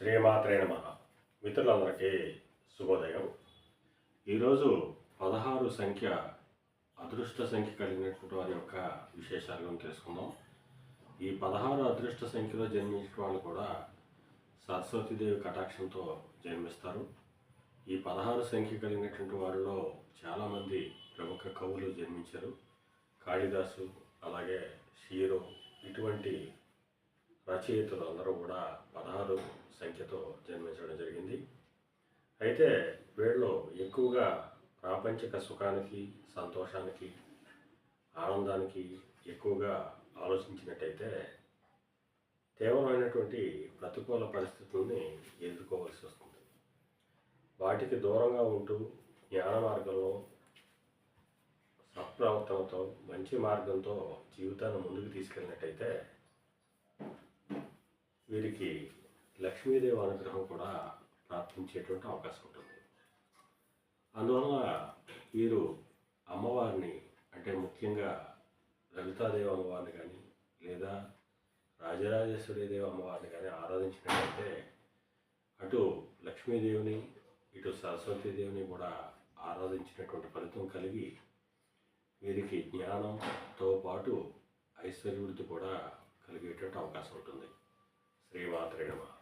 శ్రీమాత్రే నమ. మిత్రులందరికీ శుభోదయం. ఈరోజు పదహారు సంఖ్య అదృష్ట సంఖ్య కలిగినటువంటి వారి యొక్క విశేషాలను తెలుసుకుందాం. ఈ పదహారు అదృష్ట సంఖ్యలో జన్మించిన వాళ్ళు కూడా సరస్వతీదేవి కటాక్షంతో జన్మిస్తారు. ఈ పదహారు సంఖ్య కలిగినటువంటి వారిలో చాలామంది ప్రముఖ కవులు జన్మించారు. కాళిదాసు అలాగే రచయితలు అందరూ కూడా పదహారు సంఖ్యతో జన్మించడం జరిగింది. అయితే వీళ్ళు ఎక్కువగా ప్రాపంచిక సుఖానికి సంతోషానికి ఆనందానికి ఎక్కువగా ఆలోచించినట్టయితే తీవ్రమైనటువంటి ప్రతికూల పరిస్థితుల్ని ఎదుర్కోవాల్సి వస్తుంది. వాటికి దూరంగా ఉంటూ జ్ఞాన మార్గంలో సత్ప్రవర్తనతో మంచి మార్గంతో జీవితాన్ని ముందుకు తీసుకెళ్ళినట్టయితే వీరికి లక్ష్మీదేవి అనుగ్రహం కూడా ప్రార్థించేటువంటి అవకాశం ఉంటుంది. అందువల్ల వీరు అమ్మవారిని అంటే ముఖ్యంగా లలితాదేవి అమ్మవారిని కానీ లేదా రాజరాజేశ్వరి దేవి అమ్మవారిని కానీ ఆరాధించినట్లయితే అటు లక్ష్మీదేవిని ఇటు సరస్వతీదేవిని కూడా ఆరాధించినటువంటి ఫలితం కలిగి వీరికి జ్ఞానంతో పాటు ఐశ్వర్యవృద్ధి కూడా కలిగేటువంటి అవకాశం ఉంటుంది. శ్రీమాత్రే నమ.